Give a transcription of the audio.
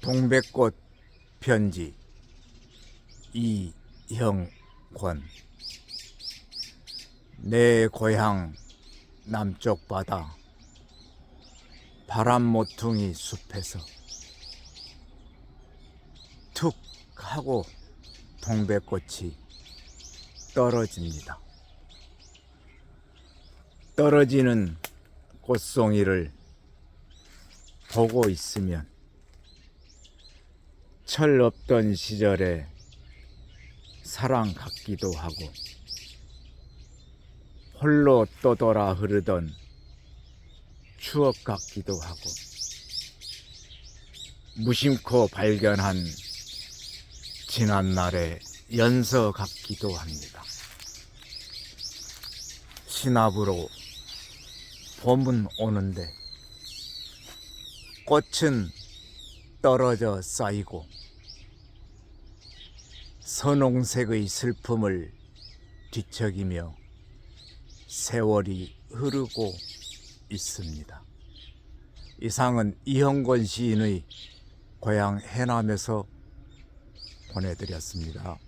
동백꽃 편지. 이형권. 내 고향 남쪽 바다. 바람 모퉁이 숲에서. 툭 하고 동백꽃이 떨어집니다. 떨어지는 꽃송이를 보고 있으면 철 없던 시절에 사랑 같기도 하고 홀로 떠돌아 흐르던 추억 같기도 하고 무심코 발견한 지난 날의 연서 같기도 합니다. 신압으로 봄은 오는데 꽃은 떨어져 쌓이고 선홍색의 슬픔을 뒤척이며 세월이 흐르고 있습니다. 이상은 이형권 시인의 고향 해남에서 보내드렸습니다.